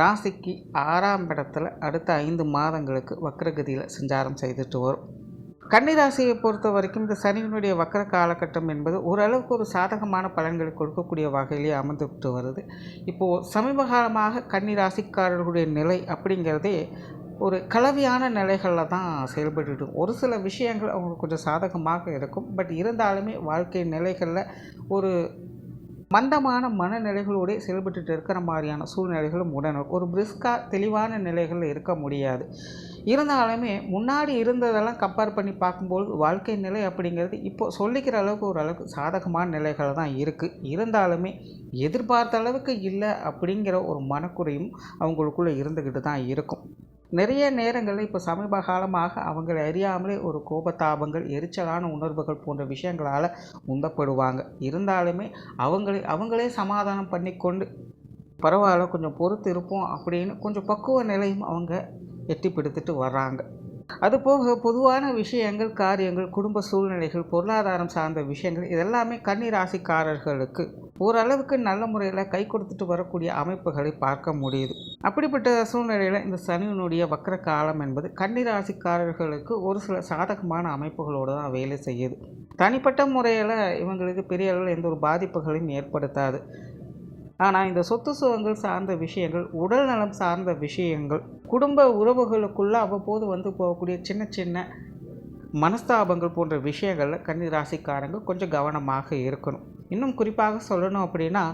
ராசிக்கு ஆறாம் இடத்துல அடுத்த ஐந்து மாதங்களுக்கு வக்ரகதியில் சஞ்சாரம் செய்துட்டு வரும். கன்னிராசியை பொறுத்த வரைக்கும் இந்த சனியினுடைய வக்கர காலகட்டம் என்பது ஓரளவுக்கு ஒரு சாதகமான பலன்களை கொடுக்கக்கூடிய வகையிலேயே அமர்ந்துவிட்டு வருது. இப்போது சமீப காலமாக கன்னிராசிக்காரர்களுடைய நிலை அப்படிங்கிறதே ஒரு கலவையான நிலைகளில் தான் செயல்பட்டு ஒரு சில விஷயங்கள் அவங்களுக்கு கொஞ்சம் சாதகமாக இருக்கும். பட் இருந்தாலுமே வாழ்க்கை நிலைகளில் ஒரு மந்தமான மனநிலைகளோடு செயல்பட்டு இருக்கிற மாதிரியான சூழ்நிலைகளும் உடனும் ஒரு பிரிஸ்காக தெளிவான நிலைகளில் இருக்க முடியாது. இருந்தாலுமே முன்னாடி இருந்ததெல்லாம் கம்பேர் பண்ணி பார்க்கும்போது வாழ்க்கை நிலை அப்படிங்கிறது இப்போ சொல்லிக்கிற அளவுக்கு ஓரளவுக்கு சாதகமான நிலைகள் தான் இருக்குது இருந்தாலுமே எதிர்பார்த்த அளவுக்கு இல்லை அப்படிங்கிற ஒரு மனக்குறையும் அவங்களுக்குள்ளே இருந்துக்கிட்டு தான் இருக்கும். நிறைய நேரங்களில் இப்போ சமீப காலமாக அவங்களை அறியாமலே ஒரு கோபத்தாபங்கள் எரிச்சலான உணர்வுகள் போன்ற விஷயங்களால் உந்தப்படுவாங்க. இருந்தாலுமே அவங்களே அவங்களே சமாதானம் பண்ணிக்கொண்டு பரவாயில்ல கொஞ்சம் பொறுத்து இருப்போம் அப்படின்னு கொஞ்சம் பக்குவ நிலையும் அவங்க எட்டி பிடித்துட்டு வர்றாங்க. அதுபோக பொதுவான விஷயங்கள் காரியங்கள் குடும்ப சூழ்நிலைகள் பொருளாதாரம் சார்ந்த விஷயங்கள் இதெல்லாமே கன்னி ராசிக்காரர்களுக்கு ஓரளவுக்கு நல்ல முறையில் கை கொடுத்துட்டு வரக்கூடிய அமைப்புகளை பார்க்க முடியுது. அப்படிப்பட்ட சூழ்நிலையில் இந்த சனியினுடைய வக்கர காலம் என்பது கன்னிராசிக்காரர்களுக்கு ஒரு சில சாதகமான அமைப்புகளோடு தான் வேலை செய்யுது. தனிப்பட்ட முறையில் இவங்களுக்கு பெரிய அளவில் எந்த ஒரு பாதிப்புகளையும் ஏற்படுத்தாது. ஆனால் இந்த சொத்து சுகங்கள் சார்ந்த விஷயங்கள் உடல் நலம் சார்ந்த விஷயங்கள் குடும்ப உறவுகளுக்குள்ளே அவ்வப்போது வந்து போகக்கூடிய சின்ன சின்ன மனஸ்தாபங்கள் போன்ற விஷயங்களில் கன்னி ராசிக்காரங்க கொஞ்சம் கவனமாக இருக்கணும். இன்னும் குறிப்பாக சொல்லணும் அப்படின்னா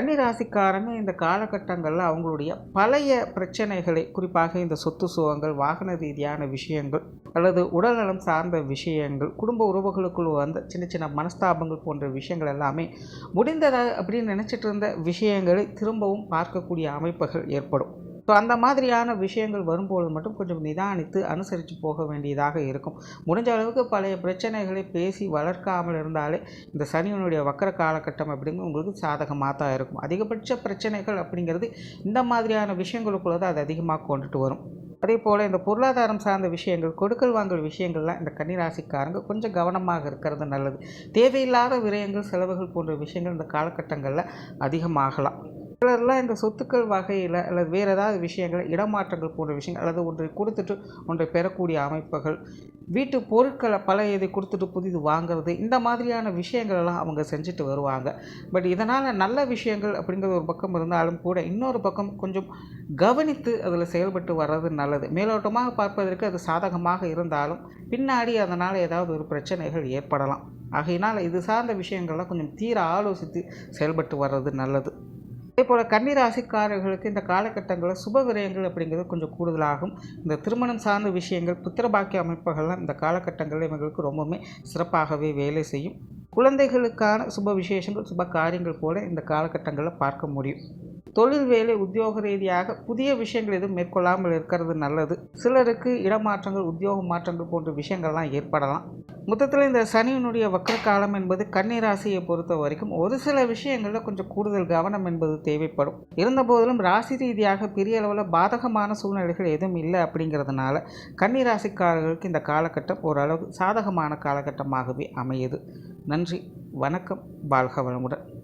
கன்னி இந்த காலகட்டங்களில் அவங்களுடைய பழைய பிரச்சனைகளை குறிப்பாக இந்த சொத்து சுகங்கள் வாகன ரீதியான விஷயங்கள் அல்லது உடல்நலம் சார்ந்த விஷயங்கள் குடும்ப உறவுகளுக்குள் வந்த சின்ன சின்ன மனஸ்தாபங்கள் போன்ற விஷயங்கள் எல்லாமே முடிந்ததா அப்படின்னு நினச்சிட்டு இருந்த விஷயங்களை திரும்பவும் பார்க்கக்கூடிய அமைப்புகள் ஏற்படும். ஸோ அந்த மாதிரியான விஷயங்கள் வரும்போது மட்டும் கொஞ்சம் நிதானித்து அனுசரித்து போக வேண்டியதாக இருக்கும். முடிஞ்ச அளவுக்கு பழைய பிரச்சனைகளை பேசி வளர்க்காமல் இருந்தாலே இந்த சனியனுடைய வக்கர காலகட்டம் அப்படிங்கிறது உங்களுக்கு சாதகமாக தான் இருக்கும். அதிகபட்ச பிரச்சனைகள் அப்படிங்கிறது இந்த மாதிரியான விஷயங்களுக்குள்ள தான் அது அதிகமாக கொண்டுட்டு வரும். அதே போல் இந்த பொருளாதாரம் சார்ந்த விஷயங்கள் கொடுக்கல் வாங்கல் விஷயங்கள்லாம் இந்த கன்னிராசிக்காரங்க கொஞ்சம் கவனமாக இருக்கிறது நல்லது. தேவையில்லாத விரயங்கள் செலவுகள் போன்ற விஷயங்கள் இந்த காலகட்டங்களில் அதிகமாகலாம். சிலர்லாம் இந்த சொத்துக்கள் வகையில் அல்லது வேறு ஏதாவது விஷயங்கள் இடமாற்றங்கள் போன்ற விஷயங்கள் அல்லது ஒன்றை கொடுத்துட்டு ஒன்றை பெறக்கூடிய அமைப்புகள் வீட்டு பொருட்களை பழைய இதை கொடுத்துட்டு புதிது வாங்குறது இந்த மாதிரியான விஷயங்கள்லாம் அவங்க செஞ்சுட்டு வருவாங்க. பட் இதனால் நல்ல விஷயங்கள் அப்படிங்கிறது ஒரு பக்கம் இருந்தாலும் கூட இன்னொரு பக்கம் கொஞ்சம் கவனித்து அதில் செயல்பட்டு வர்றது நல்லது. மேலோட்டமாக பார்ப்பதற்கு அது சாதகமாக இருந்தாலும் பின்னாடி அதனால் ஏதாவது ஒரு பிரச்சனைகள் ஏற்படலாம். ஆகையினால் இது சார்ந்த விஷயங்கள்லாம் கொஞ்சம் தீர ஆலோசித்து செயல்பட்டு வர்றது நல்லது. அதே போல் கன்னிராசிக்காரர்களுக்கு இந்த காலகட்டங்களில் சுப விரயங்கள் அப்படிங்கிறது கொஞ்சம் கூடுதலாகும். இந்த திருமணம் சார்ந்த விஷயங்கள் புத்திரபாக்கிய அமைப்புகள்லாம் இந்த காலகட்டங்களில் இவங்களுக்கு ரொம்பவுமே சிறப்பாகவே வேலை செய்யும். குழந்தைகளுக்கான சுப விசேஷங்கள் சுப காரியங்கள் போல இந்த காலகட்டங்களில் பார்க்க முடியும். தொழில் வேலை உத்தியோக ரீதியாக புதிய விஷயங்கள் எதுவும் மேற்கொள்ளாமல் இருக்கிறது நல்லது. சிலருக்கு இடமாற்றங்கள் உத்தியோக மாற்றங்கள் போன்ற விஷயங்கள்லாம் ஏற்படலாம். மொத்தத்தில் இந்த சனியினுடைய வக்கர காலம் என்பது கன்னிராசியை பொறுத்த வரைக்கும் ஒரு சில விஷயங்களில் கொஞ்சம் கூடுதல் கவனம் என்பது தேவைப்படும். இருந்தபோதிலும் ராசி ரீதியாக பெரிய அளவில் பாதகமான சூழ்நிலைகள் எதுவும் இல்லை அப்படிங்கிறதுனால கன்னிராசிக்காரர்களுக்கு இந்த காலகட்டம் ஓரளவு சாதகமான காலகட்டமாகவே அமையுது. நன்றி வணக்கம் வாழ்க வளமுடன்.